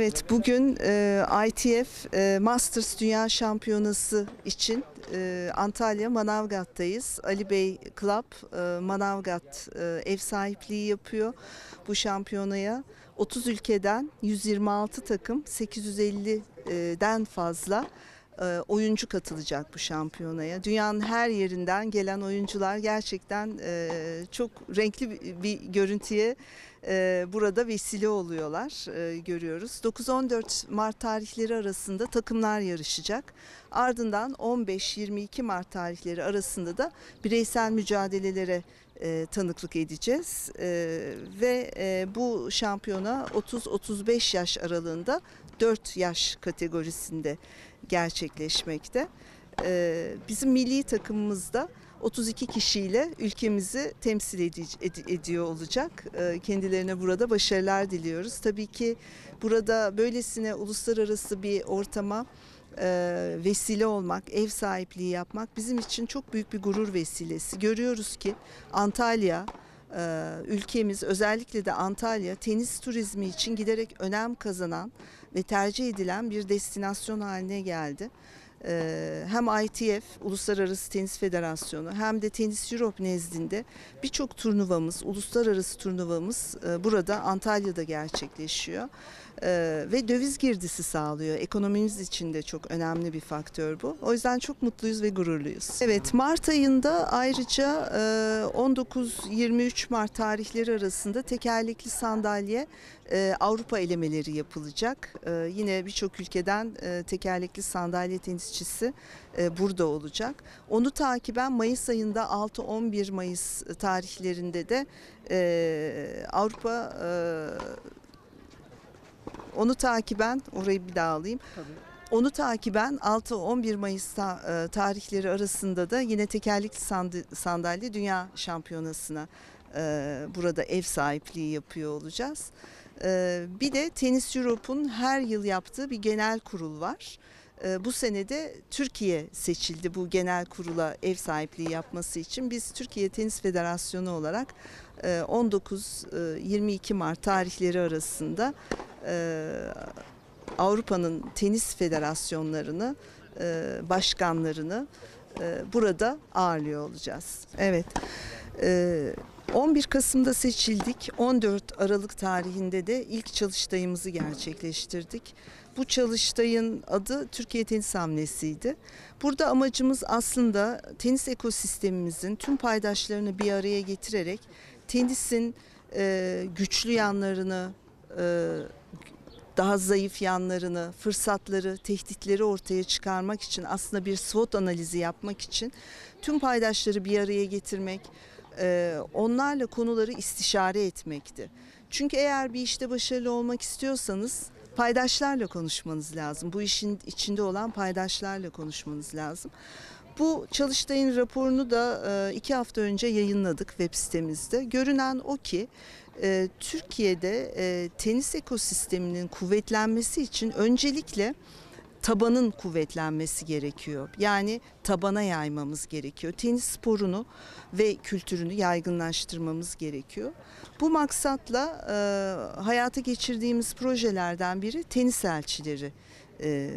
Evet bugün e, ITF e, Masters Dünya Şampiyonası için e, Antalya Manavgat'tayız. Ali Bey Club e, Manavgat e, ev sahipliği yapıyor bu şampiyonaya. 30 ülkeden 126 takım 850'den fazla oyuncu katılacak bu şampiyonaya. Dünyanın her yerinden gelen oyuncular gerçekten e, çok renkli bir- görüntüye e, burada vesile oluyorlar e, görüyoruz. 9-14 Mart tarihleri arasında takımlar yarışacak. Ardından 15-22 Mart tarihleri arasında da bireysel mücadelelere e, tanıklık edeceğiz. E, ve e, bu şampiyona 30-35 yaş aralığında 4 yaş kategorisinde gerçekleşmekte. E, bizim milli takımımızda 32 kişiyle ülkemizi temsil edi- ed- ediyor olacak. E, Kendilerine burada başarılar diliyoruz. Tabii ki burada böylesine uluslararası bir ortama vesile olmak, ev sahipliği yapmak bizim için çok büyük bir gurur vesilesi. Görüyoruz ki Antalya, e, ülkemiz özellikle de Antalya tenis turizmi için giderek önem kazanan ve tercih edilen bir destinasyon haline geldi. Ee, hem ITF Uluslararası Tenis Federasyonu hem de Tenis Europe nezdinde birçok turnuvamız, uluslararası turnuvamız e, burada Antalya'da gerçekleşiyor. Ee, ve döviz girdisi sağlıyor. Ekonomimiz için de çok önemli bir faktör bu. O yüzden çok mutluyuz ve gururluyuz. Evet Mart ayında ayrıca e, 19-23 Mart tarihleri arasında tekerlekli sandalye e, Avrupa elemeleri yapılacak. E, yine birçok ülkeden e, tekerlekli sandalye tenisçisi e, burada olacak. Onu takiben Mayıs ayında 6-11 Mayıs tarihlerinde de e, Avrupa e, onu takiben orayı bir daha alayım. Onu takiben 6-11 Mayıs ta- tarihleri arasında da yine tekerlekli sand- sandalye Dünya Şampiyonası'na burada ev sahipliği yapıyor olacağız. Bir de Tenis Europe'un her yıl yaptığı bir genel kurul var. E, Bu senede Türkiye seçildi bu genel kurula ev sahipliği yapması için. Biz Türkiye Tenis Federasyonu olarak e, 19-22 Mart tarihleri arasında e, Avrupa'nın tenis federasyonlarını, e, başkanlarını e, burada ağırlıyor olacağız. Evet. E, 11 Kasım'da seçildik. 14 Aralık tarihinde de ilk çalıştayımızı gerçekleştirdik. Bu çalıştayın adı Türkiye Tenis Hamlesi'ydi. Burada amacımız aslında tenis ekosistemimizin tüm paydaşlarını bir araya getirerek tenisin e, güçlü yanlarını, e, daha zayıf yanlarını, fırsatları, tehditleri ortaya çıkarmak için aslında bir SWOT analizi yapmak için tüm paydaşları bir araya getirmek, e, onlarla konuları istişare etmekti. Çünkü eğer bir işte başarılı olmak istiyorsanız paydaşlarla konuşmanız lazım. Bu işin içinde olan paydaşlarla konuşmanız lazım. Bu çalıştayın raporunu da e, iki hafta önce yayınladık web sitemizde. Görünen o ki e, Türkiye'de e, tenis ekosisteminin kuvvetlenmesi için öncelikle tabanın kuvvetlenmesi gerekiyor. Yani tabana yaymamız gerekiyor. Tenis sporunu ve kültürünü yaygınlaştırmamız gerekiyor. Bu maksatla e, hayata geçirdiğimiz projelerden biri tenis elçileri e,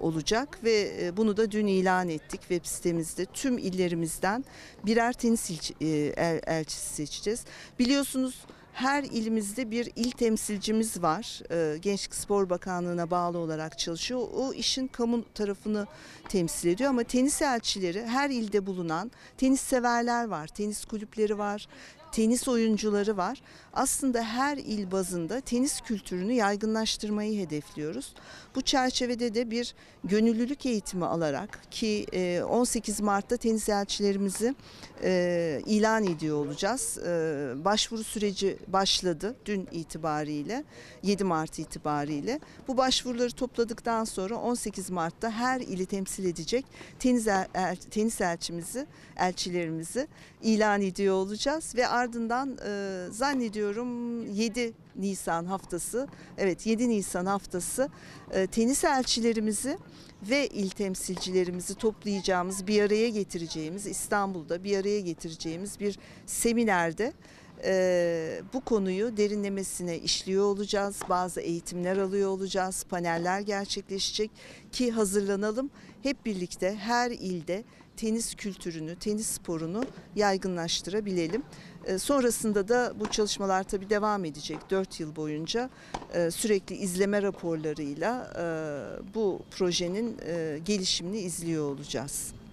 olacak ve e, bunu da dün ilan ettik web sitemizde. Tüm illerimizden birer tenis ilçi- e, el- elçisi seçeceğiz. Biliyorsunuz her ilimizde bir il temsilcimiz var. Ee, Gençlik Spor Bakanlığı'na bağlı olarak çalışıyor. O işin kamu tarafını temsil ediyor ama tenis elçileri her ilde bulunan tenis severler var, tenis kulüpleri var, tenis oyuncuları var. Aslında her il bazında tenis kültürünü yaygınlaştırmayı hedefliyoruz. Bu çerçevede de bir gönüllülük eğitimi alarak ki e, 18 Mart'ta tenis elçilerimizi e, ilan ediyor olacağız. E, başvuru süreci başladı dün itibariyle 7 Mart itibariyle. Bu başvuruları topladıktan sonra 18 Mart'ta her ili temsil edecek tenis, el- tenis elçimizi, elçilerimizi ilan ediyor olacağız ve ardından e, zannediyorum 7 Nisan haftası, evet 7 Nisan haftası e, tenis elçilerimizi ve il temsilcilerimizi toplayacağımız, bir araya getireceğimiz, İstanbul'da bir araya getireceğimiz bir seminerde e, bu konuyu derinlemesine işliyor olacağız. Bazı eğitimler alıyor olacağız. Paneller gerçekleşecek ki hazırlanalım. Hep birlikte her ilde tenis kültürünü, tenis sporunu yaygınlaştırabilelim. E, sonrasında da bu çalışmalar tabii devam edecek 4 yıl boyunca e, sürekli izleme raporlarıyla e, bu projenin e, gelişimini izliyor olacağız.